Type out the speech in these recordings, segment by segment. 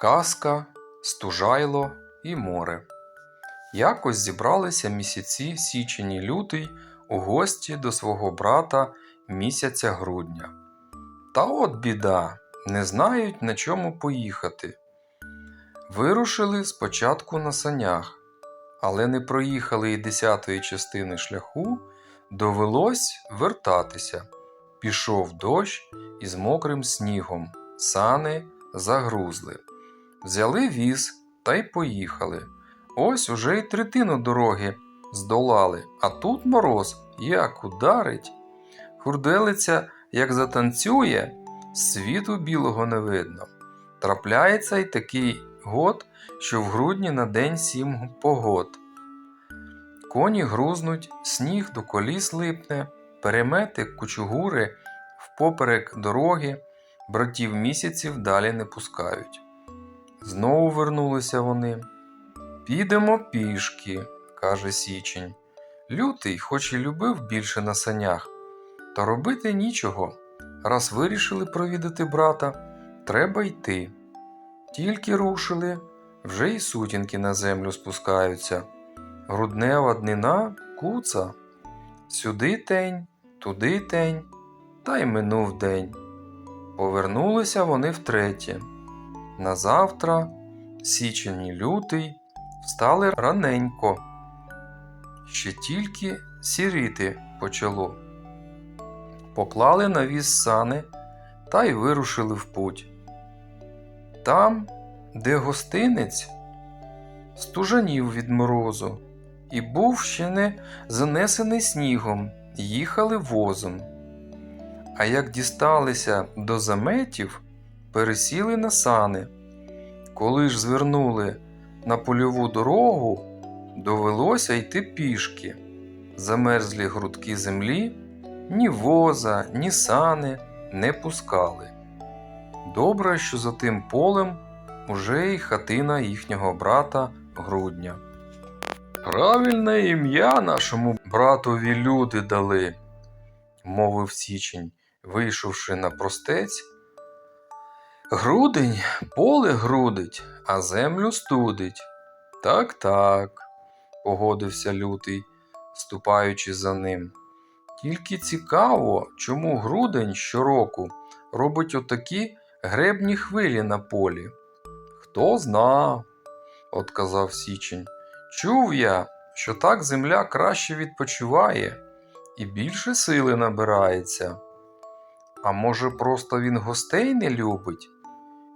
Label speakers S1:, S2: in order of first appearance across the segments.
S1: Казка, стужайло і море. Якось зібралися місяці січень і лютий у гості до свого брата місяця грудня. Та от біда, не знають на чому поїхати. Вирушили спочатку на санях, але не проїхали і десятої частини шляху, довелось вертатися. Пішов дощ із мокрим снігом, сани загрузли. Взяли віз та й поїхали. Ось уже й третину дороги здолали, а тут мороз як ударить. Хурделиця, як затанцює, світу білого не видно. Трапляється й такий год, що в грудні на день сім погод. Коні грузнуть, сніг до коліс липне, перемети кучугури впоперек дороги, братів місяців далі не пускають. Знову вернулися вони. Підемо пішки, каже Січень. Лютий, хоч і любив більше на санях, та робити нічого. Раз вирішили провідати брата, треба йти. Тільки рушили, вже й сутінки на землю спускаються. Груднева днина куца. Сюди тень, туди тень, та й минув день. Повернулися вони втретє. Назавтра, січень і лютий, встали раненько. Ще тільки сіріти почало. Поклали на віз сани та й вирушили в путь. Там, де гостинець, стужанів від морозу, і був ще не занесений снігом, їхали возом. А як дісталися до заметів, пересіли на сани. Коли ж звернули на польову дорогу, довелося йти пішки. Замерзлі грудки землі ні воза, ні сани не пускали. Добре, що за тим полем уже й хатина їхнього брата грудня. Правильне ім'я нашому братові люди дали, мовив Січень, вийшовши на простець. Грудень поле грудить, а землю студить. Так, так, погодився лютий, ступаючи за ним. Тільки цікаво, чому грудень щороку робить отакі гребні хвилі на полі. Хто зна, отказав Січень. Чув я, що так земля краще відпочиває і більше сили набирається. А може, просто він гостей не любить,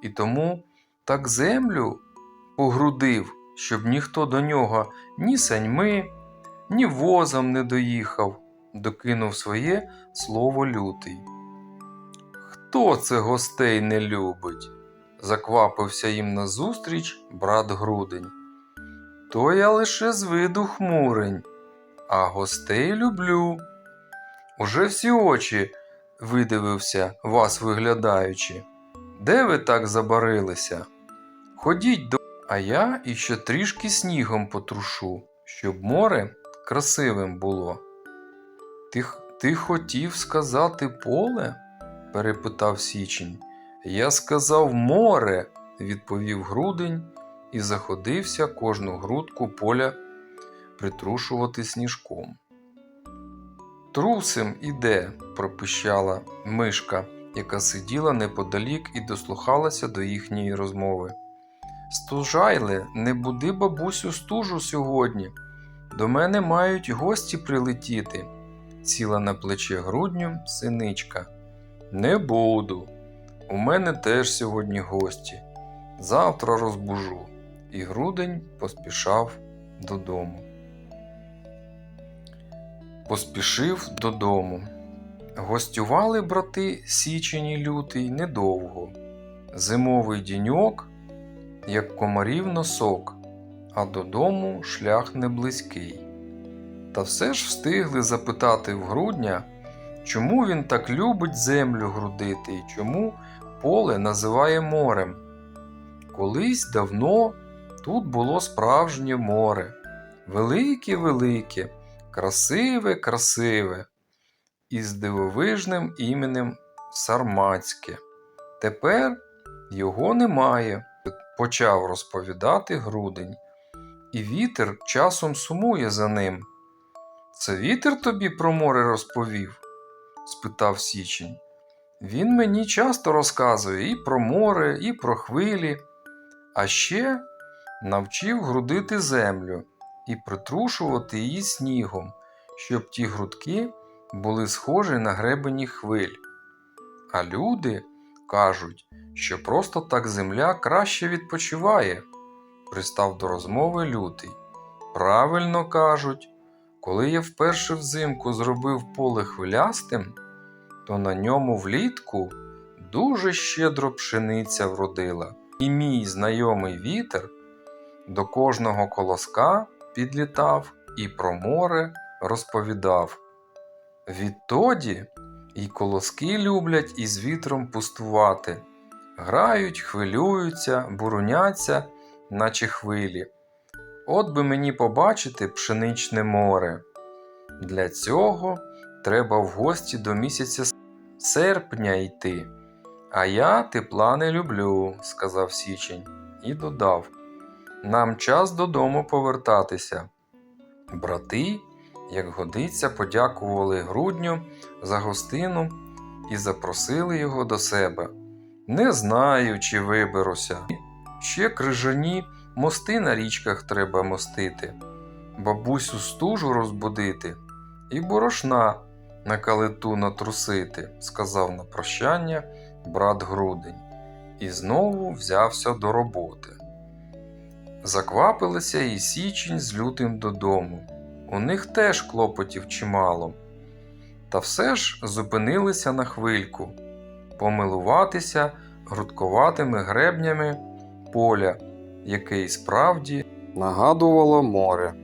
S1: і тому так землю погрудив, щоб ніхто до нього ні саньми, ні возом не доїхав, докинув своє слово лютий. Хто це гостей не любить? заквапився їм назустріч брат Грудень. То я лише з виду хмурень, а гостей люблю. Уже всі очі видивився, вас виглядаючи. Де ви так забарилися? Ходіть до, а я іще трішки снігом потрушу, щоб море красивим було. Ти, ти хотів сказати поле? перепитав Січень. Я сказав море, відповів грудень і заходився кожну грудку поля притрушувати сніжком. Трусим іде, пропищала мишка, яка сиділа неподалік і дослухалася до їхньої розмови. Стужайле, не буди бабусю стужу сьогодні. До мене мають гості прилетіти, сіла на плече грудню синичка. Не буду. У мене теж сьогодні гості. Завтра розбужу. І грудень поспішав додому. Поспішив додому. Гостювали брати січень і лютий недовго. Зимовий діньок, як комарів носок, а додому шлях не близький. Та все ж встигли запитати в грудня, чому він так любить землю грудити і чому поле називає морем. Колись давно тут було справжнє море, велике-велике, красиве, красиве, із дивовижним іменем Сарматське. Тепер його немає, почав розповідати грудень, і вітер часом сумує за ним. Це вітер тобі про море розповів? спитав Січень. Він мені часто розказує і про море, і про хвилі, а ще навчив грудити землю і притрушувати її снігом, щоб ті грудки були схожі на гребені хвиль. А люди кажуть, що просто так земля краще відпочиває, пристав до розмови лютий. Правильно кажуть, коли я вперше взимку зробив поле хвилястим, то на ньому влітку дуже щедро пшениця вродила, і мій знайомий вітер до кожного колоска підлітав і про море розповідав. Відтоді і колоски люблять із вітром пустувати, грають, хвилюються, буруняться, наче хвилі. От би мені побачити пшеничне море. Для цього треба в гості до місяця серпня йти. А я тепла не люблю, сказав Січень і додав: Нам час додому повертатися. Брати, як годиться, подякували грудню за гостину і запросили його до себе. Не знаю, чи виберуся. Ще крижані мости на річках треба мостити, бабусю стужу розбудити і борошна на калиту натрусити, сказав на прощання брат Грудень, і знову взявся до роботи. Заквапилися і січень з лютим додому. У них теж клопотів чимало. Та все ж зупинилися на хвильку помилуватися грудковатими гребнями поля, яке й справді нагадувало море.